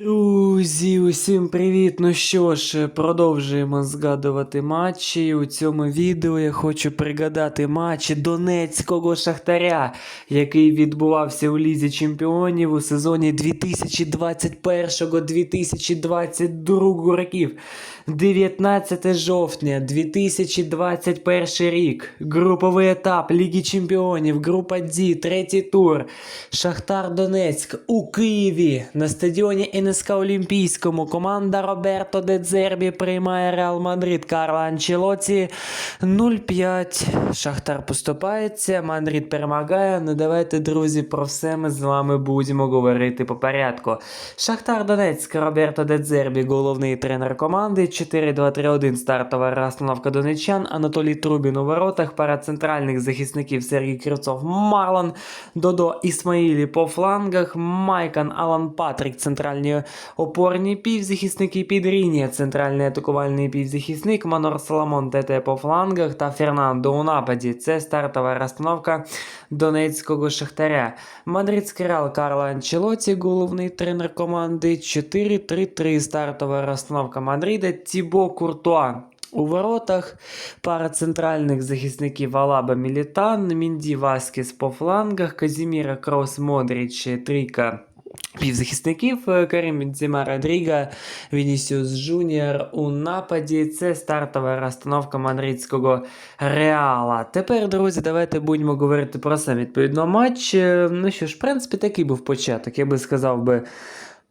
Друзі, усім привіт! Ну що ж, продовжуємо згадувати матчі. У цьому відео я хочу пригадати матч Донецького Шахтаря, який відбувався у Лізі Чемпіонів у сезоні 2021-2022 років. 19 жовтня 2021 рік. Груповий етап Ліги Чемпіонів, група Д, третій тур. Шахтар Донецьк у Києві на стадіоні НСК Олімпійському. Команда Роберто Дедзербі приймає Реал Мадрид Карла Анчелоті 0-5. Шахтар поступається, Мадрид перемагає. Ну давайте, друзі, про все ми з вами будемо говорити по порядку. Шахтар Донецьк, Роберто Дедзербі, головний тренер команди. 4-2-3-1 стартова розстановка донечан. Анатолій Трубін у воротах. Пара центральних захисників Сергій Кривцов, Марлон, Додо Ісмаїлі по флангах, Майкан, Алан Патрік, центральні опорні півзахисники Підрінія, центральний атакувальний півзахисник, Манор Соломон ТТ по флангах та Фернандо у нападі. Це стартова розстановка донецького шахтаря. Мадридський Реал Карло Анчелоті, головний тренер команди. 4-3-3 стартова розстановка Мадрида. Тібо Куртуа. У воротах пара центральних захисників Алаба Мілітан, Мінді Васкіс по флангах, Казіміра Крос Модріч, трійка півзахисників, е, Карім Бензема Родріга, Вінісіус Джуніор у нападі. Це стартова розстановка мадридського Реала. Тепер, друзі, давайте будемо говорити про сам відповідно матч. Е, Ну що ж, в принципі, такий був початок. Я би сказав би.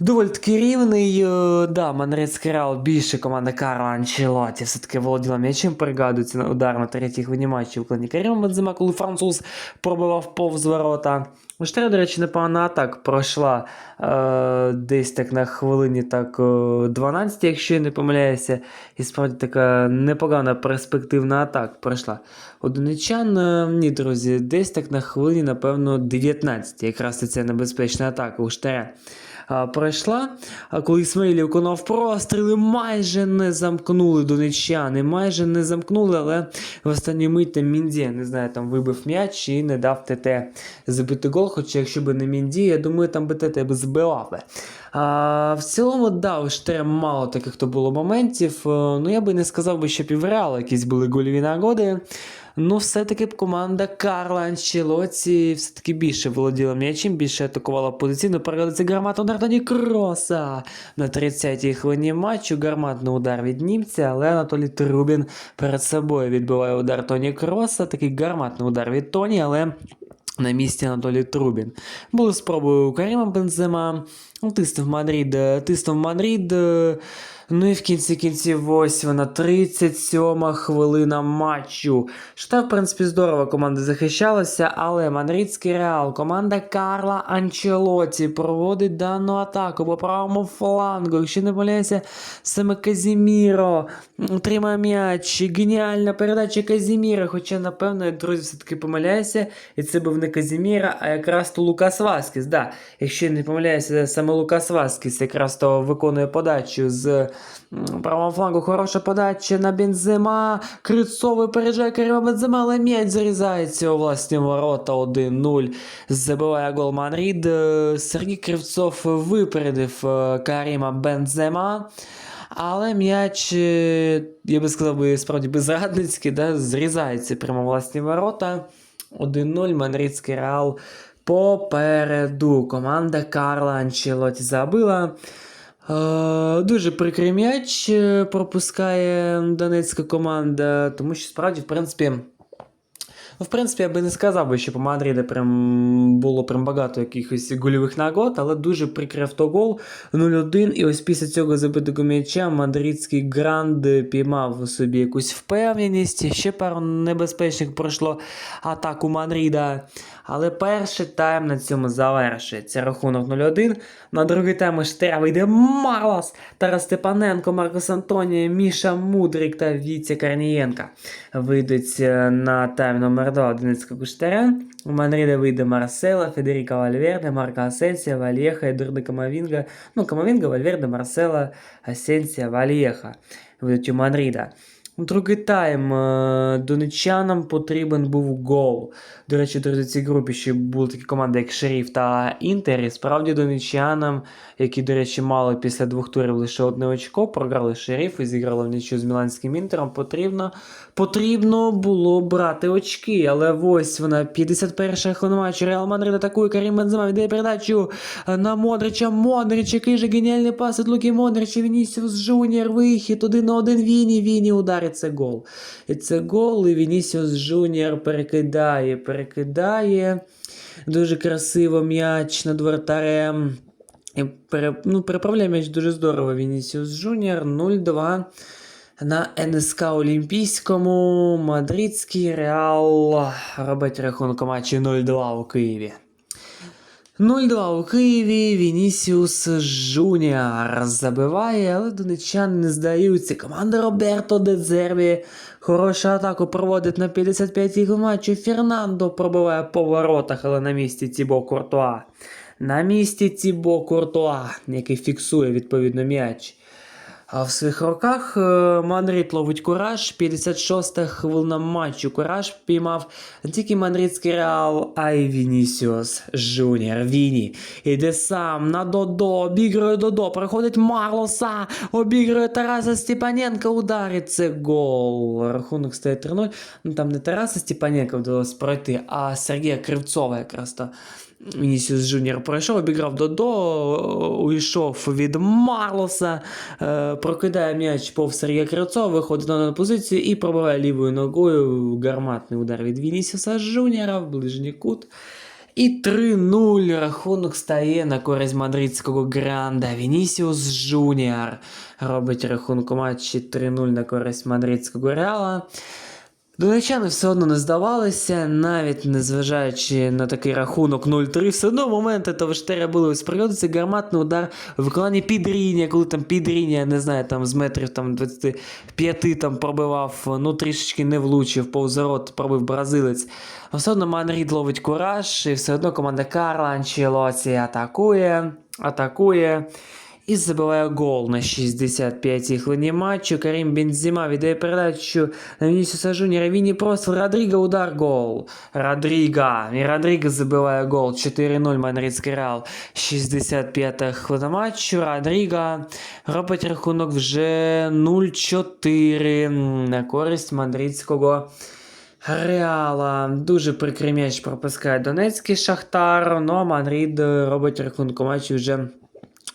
Доволі таки рівний, е, да, Манрецький Реал більше команда Карла Анчелоті все-таки володіла м'ячем, пригадується удар на третій матчі у клані Каріма Бензема, коли француз пробивав повз ворота. Штера, до речі, непогана атака пройшла е, десь так на хвилині так е, 12, якщо я не помиляюся. І справді така непогана перспективна атака пройшла. Одиничан, е, ні, друзі, десь так на хвилині, напевно, 19. Якраз ця небезпечна атака у Штера пройшла. А коли Ісмаїлів виконав простріли, майже не замкнули донеччани, майже не замкнули, але в останню мить там Мінді, не знаю, там вибив м'яч і не дав ТТ забити гол. Хоча якщо б не Мінді, я думаю, там би б збивав би. А, в цілому, да, у мало таких то було моментів. Е, Ну я би не сказав би, що півреала якісь були гольові нагоди. Ну, все-таки б команда Карла Анчелоті все-таки більше володіла м'ячем, більше атакувала позиційно. Передається гармат удар тоді Кроса. На 30-й хвилині матчу гарматний удар від німця, але Анатолій Трубін перед собою відбиває удар Тоні Кроса. Такий гарматний удар від Тоні, але. На місці Анатолій Трубін. Були спроби у Каріма Бензема. Ну, Тиснув Мадрид, е, тиснув Мадрид. Ну і в кінці кінців ось вона 37-ма хвилина матчу. Шта, в принципі, здорово команда захищалася, але мадридський реал, команда Карла Анчелоті проводить дану атаку по правому флангу. Якщо не помиляюся, саме Казіміро отримає м'яч. Геніальна передача Казіміра. Хоча, напевно, друзі, все-таки помиляюся. І це був не Казіміра, а якраз то Лукас Васкіс. Да, якщо не помиляюся, саме Лукас Васкіс якраз то виконує подачу з м, правого флангу. Хороша подача на Бензема. Крицов випереджає Карима Бензема, але м'яч зарізається у власні ворота 1-0. Забиває гол Мадрид. Е, Сергій Кривцов випередив е, Каріма Бензема. Але м'яч, е, я би сказав, би, справді безрадницький, да, зрізається прямо власні ворота. 1-0 Мадридський Реал попереду. Команда Карла Анчелоті забила. Е, дуже прикрий м'яч е, пропускає донецька команда, тому що справді, в принципі. Ну, в принципі, я би не сказав би, що по Мадриді прям було прям багато якихось гольових нагод, але дуже прикрив автогол 0-1. І ось після цього забитого м'яча мадридський гранд піймав собі якусь впевненість. Ще пару небезпечних пройшло атаку Мадрида. Але перший тайм на цьому завершується. Рахунок 0-1. На другий тайм штраф вийде Марлас, Тарас Степаненко, Маркос Антонія, Міша Мудрик та Вітя Корнієнка. Вийдуть е, на тайм номер 2 Донецька Куштаря. У Мадрида вийде Марсела, Федеріка Вальверде, Марка Асенсія, Вальєха, Едурда Камавінга. Ну, Камавінга, Вальверде, Марсела, Асенсія, Вальєха. Вийдуть у Мадрида. Другий тайм е, донечанам потрібен був гол. До речі, в цій групі ще були такі команди, як Шеріф та Інтер. І справді донечанам, які, до речі, мали після двох турів лише одне очко, програли Шеріф і зіграли в нічю з Міланським Інтером. Потрібно, потрібно було брати очки. Але ось вона, 51 хвилина матчу. Реал Мадрид атакує Карім Бензема, віддає передачу на Модрича. Модрич, який же геніальний пас від Луки Модрича, Вінісіус Джуніор, вихід, один на один Віні, Віні удар, і це гол. І це гол, і Вінісіус Джуніор перекидає, перекидає. Дуже красиво м'яч над вратарем. І пере, ну, переправляє м'яч дуже здорово. Вінісіус Джуніор 0-2 на НСК Олімпійському. Мадридський Реал робить рахунок матчі 0-2 у Києві. 0-2 у Києві. Вінісіус Жуніар забиває, але донечани не здаються. Команда Роберто Дезербі хорошу атаку проводить на 55-й матчі. Фернандо пробиває по воротах, але на місці Тібо Куртуа. На місці Тібо Куртуа, який фіксує відповідно м'яч. А в своїх руках е, Мадрид ловить кураж. 56-та хвилина матчу. Кураж піймав не тільки мадридський реал, а й Вінісіус Жуніор. Віні. Іде сам на Додо, обігрує Додо, проходить Марлоса, обігрує Тараса Степаненка, ударить гол. Рахунок стає 3-0. Ну там не Тараса Степаненка вдалося пройти, а Сергія Кривцова якраз то. Вінісіус Джуніор пройшов, обіграв Додо, уйшов від Марлоса, е, прокидає м'яч повз Сергія Кривцова, виходить на позицію і пробиває лівою ногою гарматний удар від Вінісіуса Джуніора в ближній кут. І 3-0 рахунок стає на користь мадридського гранда. Вінісіус Джуніор робить рахунок у матчі 3-0 на користь мадридського реала. Донечани все одно не здавалися, навіть незважаючи на такий рахунок 0-3, все одно моменти того ж треба було ось пригодиться гарматний удар в виконанні підріння, коли там підріння, не знаю, там з метрів там 25 там пробивав, ну трішечки не влучив, повз пробив бразилець. А все одно Манрід ловить кураж, і все одно команда Карла Анчелоті атакує, атакує. І забиває гол на 65-й хвилині матчу. Карім Бензима віддає передачу на Вінісіуса Жуніора. Вінні просто Родріго удар гол. Родріга. І Родріго забиває гол. 4-0 Мадридський Реал. 65-та хвилина матчу. Родріга робить рахунок вже 0-4 на користь мадридського Реала. Дуже прикрий м'яч пропускає Донецький Шахтар. Ну а Мадрид робить рахунок у матчі вже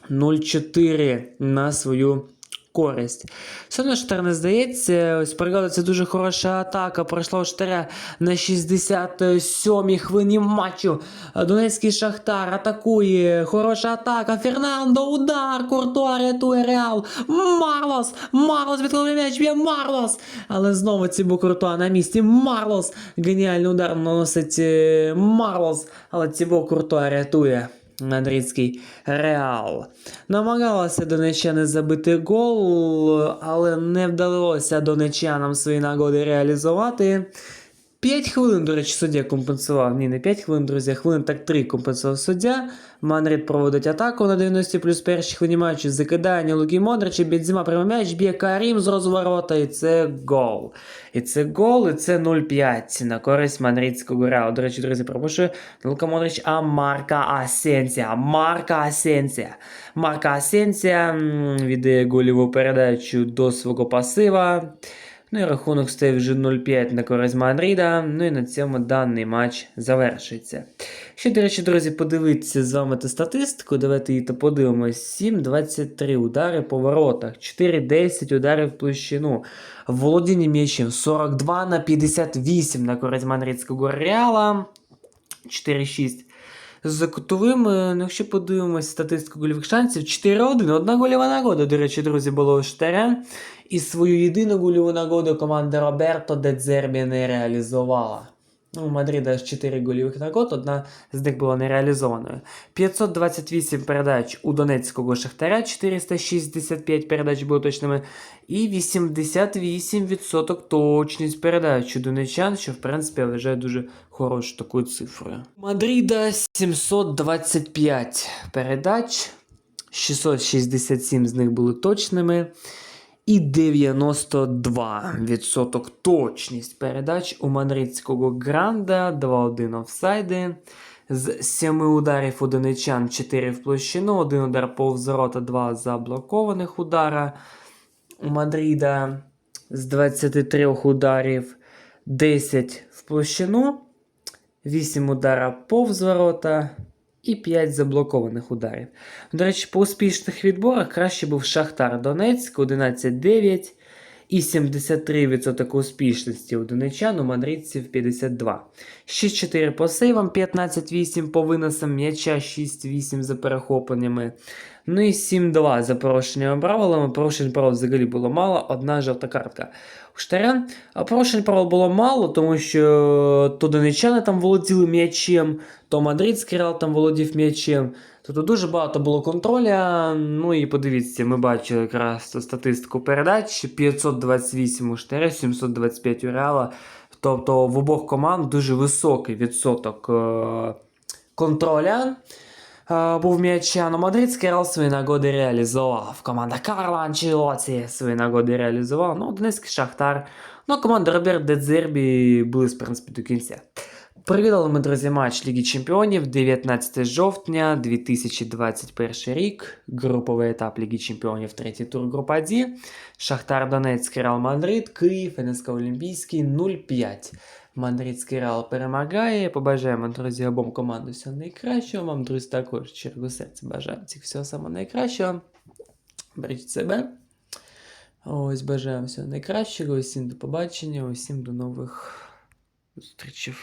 0-4 на свою користь. Все одно Штар не здається, ось це дуже хороша атака. Пройшла у Штаря на 67-й хвилині матчу. Донецький Шахтар атакує. Хороша атака. Фернандо, удар. Куртуа рятує Реал. Марлос! Марлос відкладає м'яч, б'є Марлос! Але знову Цібо Куртуа на місці. Марлос! Геніальний удар наносить е, Марлос, але Цібо Куртуа рятує. Мадридський Реал. Намагалася донечани забити гол, але не вдалося донечанам свої нагоди реалізувати. 5 хвилин, до речі, суддя компенсував. Ні, не 5 хвилин, друзі, хвилин так 3 компенсував суддя. Манрід проводить атаку на 90 плюс першій хвилині матчу. Закидання Луки Модрича, Бензима прямо м'яч, б'є Карім з розворота, і це гол. І це гол, і це 0-5 на користь мадридського Реалу. До речі, друзі, пропишу не Лука Модрич, а Марка Асенсія. Марка Асенсія. Марка Асенсія віддає голіву передачу до свого пасива. Ну і рахунок стає вже 0-5 на користь Мадрида. Ну і на цьому даний матч завершується. Ще, до речі, друзі, подивитися з вами ту статистику. Давайте її то подивимось. 7-23 удари по воротах, 4-10 ударів в площину. Володіння м'ячем 42 на 58 на користь мадридського Реала. 4-6. З кутовими, ну, якщо подивимось статистику гольових шансів, 4-1. Одна гольова нагода, до речі, друзі, було у. І свою єдину гольову нагоду команда Роберто Дедзербі не реалізувала. Ну, у Мадрида ж 4 гольових нагод, одна з них була не реалізованою. 528 передач у Донецького Шахтаря, 465 передач були точними, і 88% точність передач у донечан, що в принципі я дуже хорошою такою цифрою. У Мадрида 725 передач, 667 з них були точними. І 92% точність передач у мадридського гранда, 2-1 офсайди. З 7 ударів у донечан 4 в площину, 1 удар повз ворота, 2 заблокованих удара. У Мадрида з 23 ударів 10 в площину, 8 удара повз ворота і 5 заблокованих ударів. До речі, по успішних відборах краще був Шахтар Донецьк 11-9 і 73% успішності у донечан, у мадридців 52. 6-4 по сейвам, 15-8 по виносам м'яча, 6-8 за перехопленнями. Ну і 7-2 за порушеннями правилами. Порушень правил взагалі було мало, одна жовта картка. У Штарян порушень правил було мало, тому що то донечани там володіли м'ячем, то мадридський реал там володів м'ячем. Тобто дуже багато було контроля. Ну і подивіться, ми бачили якраз статистику передач: 528 у Штаря, 725 у Реала. Тобто в обох команд дуже високий відсоток е- контроля. Е, Був м'яча, но мадридський Реал свої нагоди реалізував. Команда Карла Анчелоті свої нагоди реалізувала. Ну, Донецький Шахтар. Ну, команда Роберт Дедзербі були, в принципі, до кінця. Привітали ми, друзі, матч Ліги Чемпіонів 19 жовтня 2021 рік. Груповий етап Ліги Чемпіонів, третій тур група D. Шахтар Донецьк, Реал Мадрид, Київ, НСК Олімпійський 0-5. Мадридський Реал перемагає. Побажаємо, друзі, обом командам всього найкращого. Вам, друзі, також чергу серця бажаємо всіх всього самого найкращого. Бережіть себе. Ось бажаємо всього найкращого. Усім до побачення, усім до нових зустрічей.